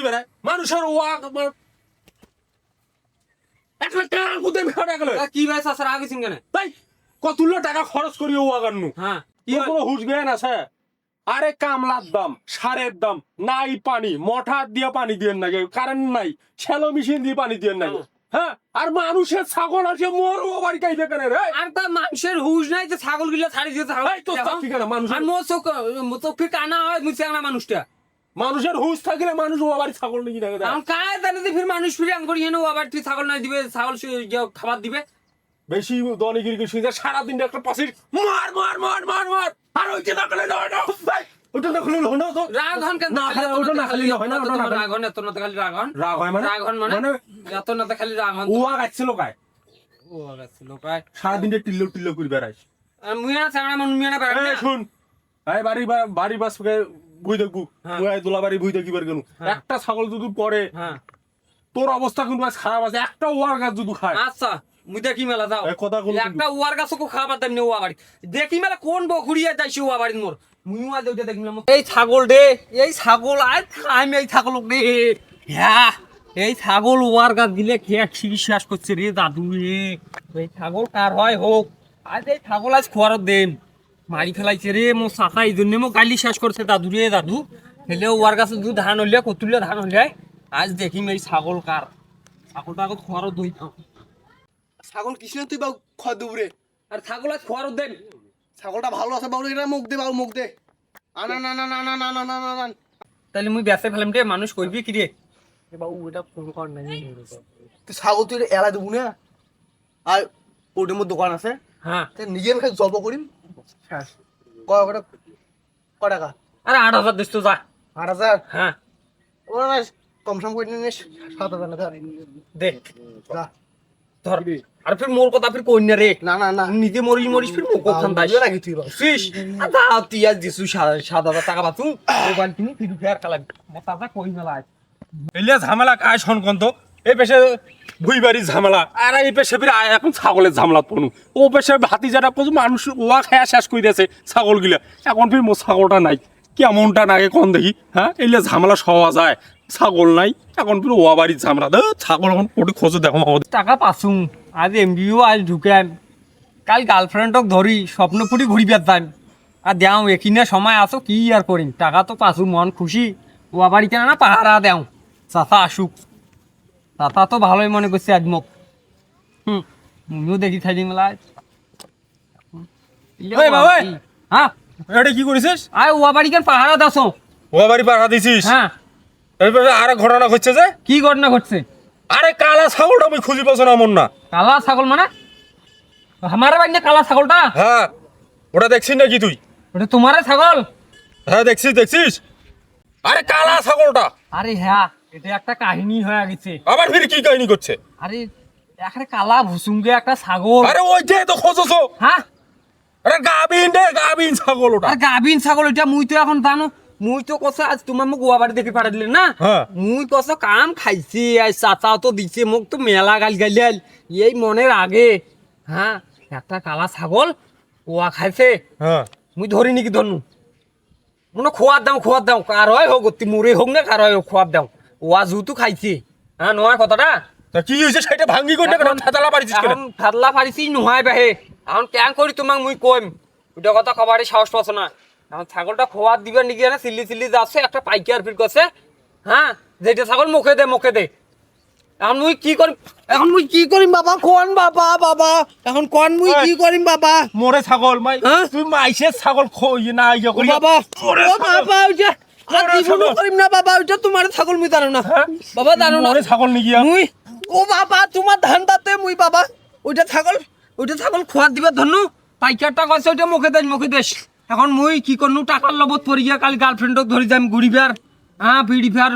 তুই বেড়ায় মানুষের ওয়াক এক লাখ টাকা কোথায় বেড়া গেল। কি ভাই কেন তাই টাকা খরচ করি ওয়াগার নু হ্যাঁ কি কোনো হুশ জ্ঞান আছে আরে কামলার দাম সারের দাম নাই পানি মোটর দিয়ে পানি দিয়ে কারেন্ট নাই শ্যালো মেশিন দিয়ে পানি দিয়ে নাকি? হ্যাঁ। আর মানুষের ছাগল আছে মরবো বাড়ি কাইবে কেন রে? আর তা মানুষের হুশ নাই যে ছাগলগুলো ছাড়ি দিয়ে ছাগল তো মানুষের আর মোর চোখ চোখ কানা হয় মুছে মানুষটা। মানুষের হুশ থাকলে মানুষ ও বাড়ি ছাগল নাকি দেখে দেয়। এখন কায় যে ফির মানুষ ফিরে আন করি হেন আবার তুই ছাগল নাই দিবে ছাগল খাবার দিবে। বেশি দনিগিরি করে শুনছে সারাদিন একটা পাশে মার মার মার মার মার। আর ওই যে নাকলে না না ভাই, ওটা না খুলে না তো। রাগ হন কেন? না, খালি ওটা না না খালি হয় না, ওটা না। রাগ হন এত না খালি রাগ হন। রাগ হয় মানে? রাগ হন মানে? মানে এত না খালি রাগ হন। ওয়া গাছিল কায়। ও গেছে লোকায় সারাদিন টিল্লো টিল্লো করে বেড়াইস। মুইয়া চাংড়া মন মুইয়া না এই শুন। এই বাড়ি বাড়ি বাস বুই দেখব। হ্যাঁ। মুই দোলা বাড়ি বুই দেখিবার গেল হ্যাঁ। একটা ছাগল যদি পড়ে হ্যাঁ। তোর অবস্থা কিন্তু আজ খারাপ আছে। একটা ওয়ার গাছ যদি খায়। আচ্ছা মুই দেখি মেলা যাও। কথা কোনো একটা ওয়ার গাছকে খাবার দাম নেওয়া বাড়ি দেখি মেলা কোন বকুড়িয়া যাইছি ওয়া বাড়ির মোর। মুই আজ ওইটা দেখলাম এই ছাগল রে এই ছাগল আজ আমি এই ছাগল রে। হ্যাঁ এই ছাগল ওয়ার গাছ দিলে খেয়ে ঠিক শেষ করছে রে দাদু রে? এই ছাগল কার হয় হোক। আজ এই ছাগল আজ খোয়ার দেন। মারি ফেলাইছে রে মো চাচা এই জন্য মো গালি শেষ করছে দাদু রে দাদু। হেলে ওয়ার গাছে দু ধান হলিয়া কতুলিয়া ধান হলিয়া আজ দেখিম এই ছাগল কার ছাগলটা আগত খোয়ার দই ছাগল কিসিনে তুই বাবু খয় দুবরে আর ছাগল আজ খোয়ার দেন। ছাগলটা ভালো আছে বাবু এটা মুখ দে বাবু মুখ দে। আনা না না না না না না না না না তাহলে মুই বেসে ফেলাম রে মানুষ করবি কি রে বাবু এটা ফোন কর নাই। তুই ছাগল তুই এলা দেবো না? আর ওটার মধ্যে দোকান আছে। হ্যাঁ নিজের খাই জব করিম শেষ। ক কটা ক টাকা? আরে আট হাজার দিস তো যা। আট হাজার? হ্যাঁ। ও না কম সম করে নিস। সাত হাজার না ধর। দে যা। ধর। আর ফির মোর কথা ফির না রে। না না না। নিজে মরিস মরিস ফির আদা তুই আজ দিছু টাকা মোবাইল কিনি ফির কই এলিয়া ঝামেলা কায় শোন কন্ত এই পেশে ভুই বাড়ির ঝামেলা। আর এই পেশে ফিরে এখন ছাগলের ঝামেলা পড়ু ও পেশে হাতি যারা পড়ু মানুষ, ওয়া খায়া শেষ করে দিয়েছে ছাগল গিলা এখন ফির মো ছাগলটা নাই। কেমনটা নাগে কোন দেখি হ্যাঁ? এলিয়া ঝামেলা সওয়া যায়। ছাগল নাই, এখন ফির ওয়া বাড়ির ঝামেলা। দে, ছাগল এখন কোটি খোঁজে দেখো টাকা পাসুম আজ এমবিও আজ ঢুকেন। কাল গার্লফ্রেন্ডক ধরি, স্বপ্ন স্বপ্নপুরি ঘুরি যাম আর দেও, এখিনে সময় আসো কি আর করিম? টাকা তো পাসু মন খুশি। ও বাড়িতে না পাহারা দেও। চাচা আসুক। চাচা তো ভালোই মনে করছে আজ মোক। হুম মুমিও দেখি থাকি মেলা ওই বাবা, ওই। হ্যাঁ? এটা কি করেছিস? আয় ও বাড়ি কেন পাহারা দাসো ওয়া বাড়ি পাঠা দিছিস? হ্যাঁ। এরপরে আর ঘটনা ঘটছে যে? কি ঘটনা ঘটছে? আরে কালা ছাগলটা আমি খুঁজি পাচ্ছ না মন না। কালা ছাগল মানে? আমার বাড়ি না কালা ছাগলটা? হ্যাঁ। ওটা দেখছিস নাকি তুই? ওটা তোমার ছাগল? হ্যাঁ দেখছিস দেখছিস। আরে কালা ছাগলটা। আরে হ্যাঁ। এটা একটা কাহিনী হয়ে গেছে। আবার ফির কি কাহিনী করছে? আরে একটা কালা ভুসুঙ্গে একটা ছাগল। আরে ওইটাই তো খোঁজছ? হ্যাঁ? আরে গাবিন রে গাবিন ছাগল ওটা। আর গাভিন ছাগল এটা মুই তো এখন জানো মুই তো কসে আজ তোমার মোক গোয়া বাড়ি দেখে পাঠাই দিলে না? হ্যাঁ। মুই কসে কাম খাইছি আজ চাচাও তো দিছে মোক তো মেলা গাল গালিয়াল এই মনের আগে হ্যাঁ একটা কালা ছাগল ওয়া খাইছে। হ্যাঁ। মুই ধরি নাকি ধরনু মনে খোয়ার দাও খোয়ার দাও কার হয় হোক মোরে হোক না কার হয় হোক খোয়ার দাও। ওয়া জুতু খাইছি। হ্যাঁ নয় কথাটা? তা কি হয়েছে সেটা ভাঙ্গি করে কেন ঠাতালা পারিছিস কেন ফাদলা ফারিছি নোহাই বাহে। এখন ক্যাং করি তোমাক মুই কইম। ওটা কথা কবারই সাহস পাচ্ছ না? এখন ছাগলটা খোয়ার দিবে নাকি না সিল্লি সিল্লি যাচ্ছে একটা পাইকার ফির করছে হ্যাঁ যেটা ছাগল মুখে দে মুখে দে। এখন মুই কি করিম এখন মুই কি করিম বাবা? কোন বাবা বাবা। এখন কোন মুই কি করিম বাবা? মোরে ছাগল মাই? তুই মাইসে ছাগল খই না ইয়ে করি বাবা ও বাবা জীবনও ছাগল। করিম না বাবা ওইটা তোমার ছাগল মুই জানো না। হ্যাঁ? বাবা জানো না। ছাগল নিগিয়া মুই ও বাবা তোমার ধান দাতে মুই বাবা ওইটা ছাগল ওইটা ছাগল খোয়ার দিবে ধনু পাইকারটা কইছে ওইটা মুখে দেন মুখে দেশ এখন মুই কি করনু টাকার লবত পরি গিয়া কাল গার্লফ্রেন্ডক ধরি যাম ঘুরিবার হ্যাঁ বিড়ি ফেয়ার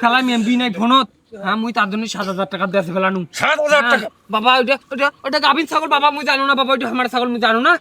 খেলাম এমবি নাই ফোনত। হ্যাঁ মুই তার জন্য সাত হাজার টাকা দিয়ে ফেলানু। সাত হাজার টাকা? বাবা ওইটা ওইটা ওইটা গাভিন ছাগল বাবা মুই জানো না বাবা ওইটা আমার ছাগল মুই জানো না।